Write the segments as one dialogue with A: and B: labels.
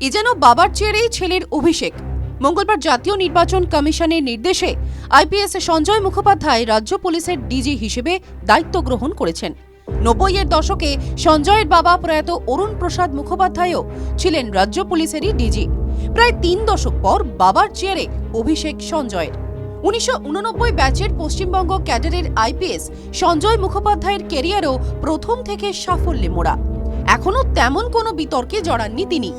A: এ যেন বাবার চেয়ারেই ছেলের অভিষেক। মঙ্গলবার জাতীয় নির্বাচন কমিশনের নির্দেশে আইপিএস সঞ্জয় মুখোপাধ্যায় রাজ্য পুলিশের ডিজি হিসেবে দায়িত্ব গ্রহণ করেছেন। নব্বইয়ের দশকে সঞ্জয়ের বাবা প্রয়াত অরুণ প্রসাদ মুখোপাধ্যায়ও ছিলেন রাজ্য পুলিশেরই ডিজি। প্রায় তিন দশক পর বাবার চেয়ারে অভিষেক সঞ্জয়ের। উনিশশো উননব্বই ব্যাচের পশ্চিমবঙ্গ ক্যাডারের আইপিএস সঞ্জয় মুখোপাধ্যায়ের কেরিয়ারও প্রথম থেকে সাফল্যে মোড়া। এখনও তেমন কোনো বিতর্কে জড়াননি তিনি।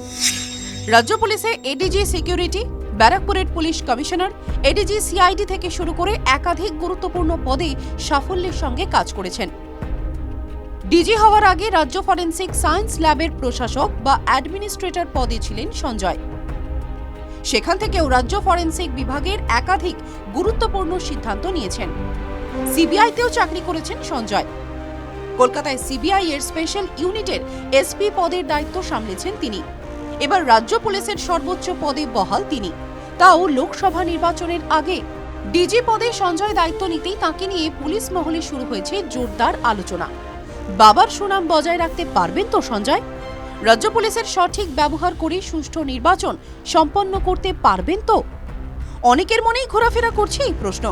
A: রাজ্য পুলিশে এডিজি সিকিউরিটি ব্যারাকপুরের পুলিশ কমিশনার এডিজি সিআইডি থেকে শুরু করে একাধিক গুরুত্বপূর্ণ পদে সাফল্যের সঙ্গে কাজ করেছেন। ডিজি হওয়ার আগে রাজ্য ফরেন্সিক সায়েন্স ল্যাবের প্রশাসক বা অ্যাডমিনিস্ট্রেটর পদে ছিলেন সঞ্জয়। সেখান থেকেও রাজ্য ফরেন্সিক বিভাগের একাধিক গুরুত্বপূর্ণ সিদ্ধান্ত নিয়েছেন। সিবিআইতেও চাকরি করেছেন সঞ্জয়। কলকাতায় সিবিআই এর স্পেশাল ইউনিটের এসপি পদের দায়িত্ব সামলেছেন তিনি। এবার রাজ্য পুলিশের সর্বোচ্চ পদে বহাল তিনি। তাও লোকসভা নির্বাচনের আগে ডিজি পদে সঞ্জয় দায়িত্ব নিতেই তাকে নিয়ে পুলিশ মহলে শুরু হয়েছে জোরদার আলোচনা। বাবার সুনাম বজায় রাখতে পারবেন তো সঞ্জয়? রাজ্য পুলিশের সঠিক ব্যবহার করে সুষ্ঠু নির্বাচন সম্পন্ন করতে পারবেন তো? অনেকের মনেই ঘোরাফেরা করছে এই প্রশ্ন।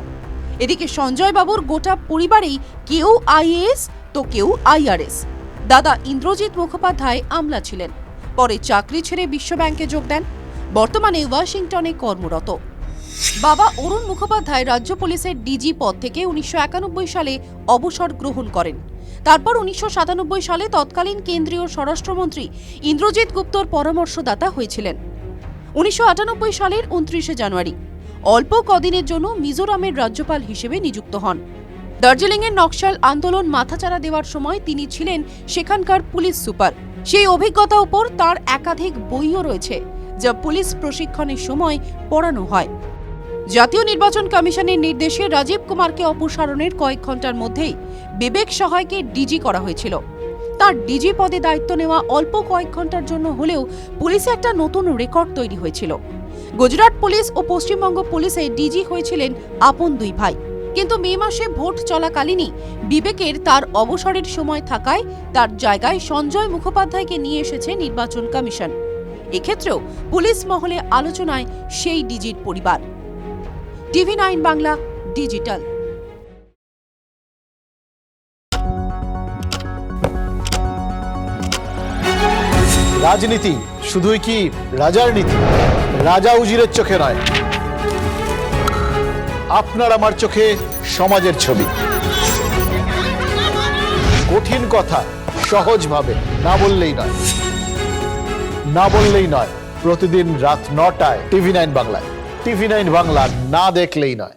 A: এদিকে সঞ্জয় বাবুর গোটা পরিবারেই কেউ আইএএস তো কেউ আইআরএস। দাদা ইন্দ্রজিৎ মুখোপাধ্যায় আমলা ছিলেন। পরে চাকরি ছেড়ে বিশ্বব্যাংকে যোগ দেন। বর্তমানে ওয়াশিংটনে কর্মরত। বাবা অরুণ মুখোপাধ্যায় রাজ্য পুলিশের ডিজি পদ থেকে উনিশশো একানব্বই সালে অবসর গ্রহণ করেন। তারপর উনিশশো সাতানব্বই সালে তৎকালীন কেন্দ্রীয় স্বরাষ্ট্রমন্ত্রী ইন্দ্রজিৎ গুপ্তর পরামর্শদাতা হয়েছিলেন। উনিশশো আটানব্বই সালের উনত্রিশে জানুয়ারি, অল্প কদিনের জন্য মিজোরামের রাজ্যপাল হিসেবে নিযুক্ত হন। দার্জিলিংয়ের নকশাল আন্দোলন মাথাচাড়া দেওয়ার সময় তিনি ছিলেন সেখানকার পুলিশ সুপার। সেই অভিজ্ঞতা উপর তার একাধিক বইও রয়েছে, যা পুলিশ প্রশিক্ষণের সময় পড়ানো হয়। জাতীয় নির্বাচন কমিশনের নির্দেশে রাজীব কুমারকে অপসারণের কয়েক ঘণ্টার মধ্যেই বিবেক সহায়কে ডিজি করা হয়েছিল। তার ডিজি পদে দায়িত্ব নেওয়া অল্প কয়েক ঘণ্টার জন্য হলেও পুলিশে একটা নতুন রেকর্ড তৈরি হয়েছিল। গুজরাট পুলিশ ও পশ্চিমবঙ্গ পুলিশে ডিজি হয়েছিলেন আপন দুই ভাই। কিন্তু মে মাসে ভোট চলাকালীনই বিবেকের তার অবসরের সময় থাকায় তার জায়গায় সঞ্জয় মুখোপাধ্যায়কে নিয়ে এসেছে নির্বাচন কমিশন। এক্ষেত্রেও পুলিশ মহলে আলোচনায় সেই ডিজির পরিবার। TV nine Bangla digital.
B: রাজনীতি, শুধুই কি রাজার নীতি? রাজা উজিরের চোখে নয়। আপনার আমার চোখে সমাজের ছবি। কঠিন কথা সহজভাবে না বললেই নয়। না বললেই নয়, প্রতিদিন রাত নটায় টিভি নাইন বাংলায়। টিভি নাইন বাংলা না দেখলেই নয়।